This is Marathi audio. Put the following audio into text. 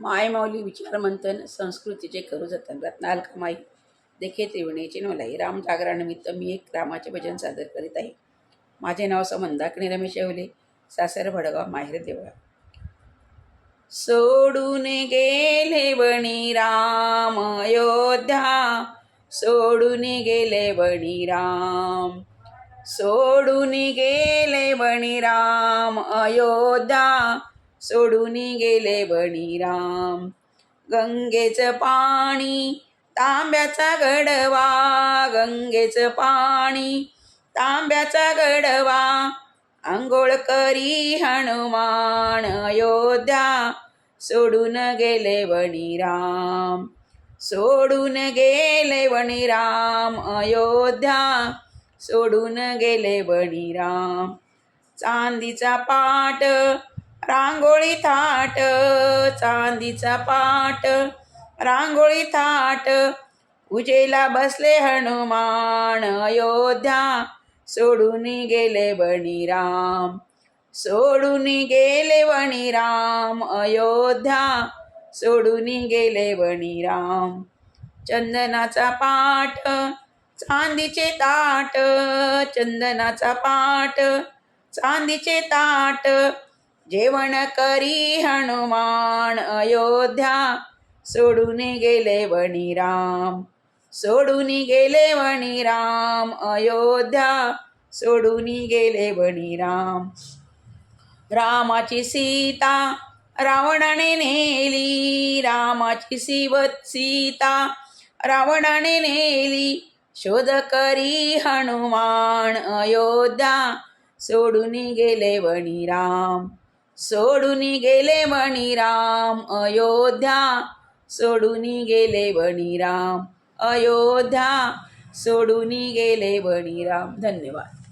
मायमाऊली विचारमंथन संस्कृतीचे करू जतन. रत्नाल कमाई देखे त्रिवेणीचे नवलाई राम जागरानिमित्त मी एक रामाचे भजन सादर करीत आहे. माझे नाव समंदाकणी रमेश येवले सासर भडगाव माहेर देवळा. सोडून गेले बणी राम अयोध्या सोडून गेले बणी राम सोडून गेले बणी राम अयोध्या सोडून गेले बणीराम गंगेचं पाणी तांब्याचा गडवा. गंगेचं पाणी तांब्याचा गडवा. आंघोळ करी हनुमान अयोध्या. सोडून गेले बणीराम सोडून गेले बणी राम अयोध्या. सोडून गेले बणीराम चांदीचा पाट रांगोळी थाट चांदीचा पाट. रांगोळी थाट उजेला बसले हनुमान अयोध्या. सोडून गेले बणी राम सोडून गेले वणीराम अयोध्या. सोडून गेले बणी राम चंदनाचा पाठ चांदीचे ताट. चंदनाचा पाठ चांदीचे ताट. जेवण करी हनुमान अयोध्या. सोडून गेले बणी राम सोडून गेले वणी राम अयोध्या. सोडून गेले बणी राम रामाची सीता रावणाने नेली. रामाची सीवत सीता रावणाने नेली. शोध करी हनुमान अयोध्या. सोडून गेले बणी राम सोडून गेले बणीराम अयोध्या. सोडून गेले बणीराम अयोध्या. सोडून गेले बणीराम धन्यवाद.